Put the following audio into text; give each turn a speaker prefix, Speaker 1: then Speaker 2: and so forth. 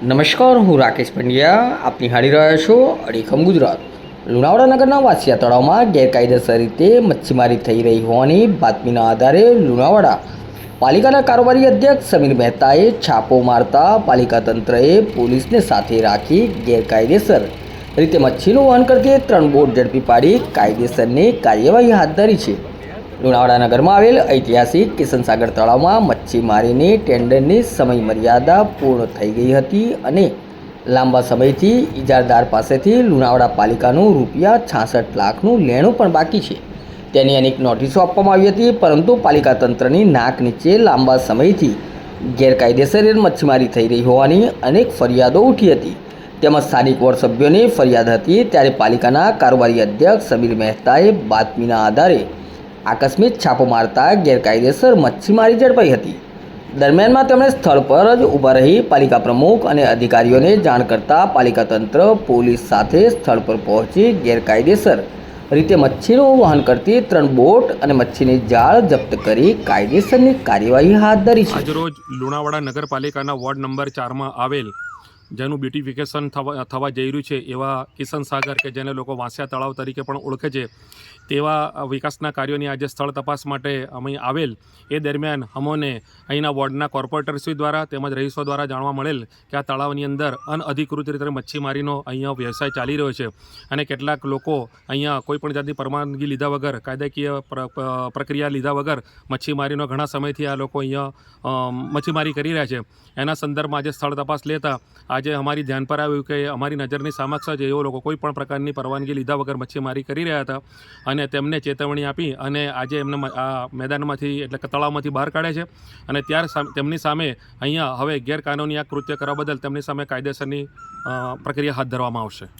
Speaker 1: નમસ્કાર, હું રાકેશ પંડ્યા. આપ નિહાળી રહ્યા છો અડીખમ ગુજરાત. લુણાવાડા નગરના વાસિયા તળાવમાં ગેરકાયદેસર રીતે મચ્છીમારી થઈ રહી હોવાની બાતમીના આધારે લુણાવાડા પાલિકાના કારોબારી અધ્યક્ષ સમીર મહેતાએ છાપો મારતા પાલિકા તંત્રએ પોલીસને સાથે રાખી ગેરકાયદેસર રીતે મચ્છીનું વહન કરતી ત્રણ બોટ ઝડપી પાડી કાયદેસરની કાર્યવાહી હાથ ધરી છે. લુણાવાડા નગરમાં આવેલ ઐતિહાસિક કિશનસાગર તળાવમાં મચ્છીમારીની ટેન્ડરની સમય મર્યાદા પૂર્ણ થઈ ગઈ હતી અને લાંબા સમયથી ઇજારદાર પાસેથી લુણાવાડા પાલિકાનું રૂપિયા છાસઠ લાખનું લેણું પણ બાકી છે. તેની અનેક નોટિસો આપવામાં આવી હતી, પરંતુ પાલિકા તંત્રની નાક નીચે લાંબા સમયથી ગેરકાયદેસર મચ્છીમારી થઈ રહી હોવાની અનેક ફરિયાદો ઉઠી હતી. તેમજ સ્થાનિક વોર્ડ સભ્યોની ફરિયાદ હતી, ત્યારે પાલિકાના કારોબારી અધ્યક્ષ સમીર મહેતાએ બાતમીના આધારે આકસ્મિક છાપો મારતા ગેરકાયદેસર મચ્છીમારી ઝડપાઈ હતી. દરમિયાનમાં તેમણે સ્થળ પર જ ઊભા રહી પાલિકા પ્રમુખ અને અધિકારીઓને જાણ કરતા પાલિકા તંત્ર પોલીસ સાથે સ્થળ પર પહોંચી ગેરકાયદેસર રીતે મચ્છીનું વહન કરતી ત્રણ બોટ અને મચ્છીની જાળ જપ્ત કરી કાયદેસરની કાર્યવાહી હાથ ધરી છે.
Speaker 2: આજરોજ લુણાવાડા નગરપાલિકાના વોર્ડ નંબર ચારમાં આવેલ જેનું બ્યુટિફિકેશન થવા થવા જઈ રહ્યું છે એવા કિશન સાગર કે જેને લોકો વાંસિયા તળાવ તરીકે પણ ઓળખે છે, તેવા વિકાસના કાર્યોની આજે સ્થળ તપાસ માટે અમે આવેલ. એ દરમિયાન અમોને અહીંના વોર્ડના કોર્પોરેટરશ્રી દ્વારા તેમજ રહીશો દ્વારા જાણવા મળેલ કે આ તળાવની અંદર અનઅધિકૃત રીતે મચ્છીમારીનો અહીંયા વ્યવસાય ચાલી રહ્યો છે અને કેટલાક લોકો અહીંયા કોઈપણ જાતની પરવાનગી લીધા વગર, કાયદાકીય પ્ર- પ્રક્રિયા લીધા વગર મચ્છીમારીનો ઘણા સમયથી આ લોકો અહીંયા મચ્છીમારી કરી રહ્યા છે. એના સંદર્ભમાં આજે સ્થળ તપાસ લેતા આજે અમારી ધ્યાન પર આવ્યું કે અમારી નજરની સમક્ષ જ એવો લોકો કોઈ પણ પ્રકારની પરવાનગી લીધા વગર મચ્છીમારી કરી રહ્યા હતા અને તેમને ચેતવણી આપી અને આજે એમને આ મેદાનમાંથી એટલે કે તળાવમાંથી બહાર કાઢે છે. અને ત્યાર તેમની સામે અહીંયા હવે ગેરકાનૂની આ કૃત્ય કરવા બદલ તેમની સામે કાયદેસરની પ્રક્રિયા હાથ ધરવામાં આવશે.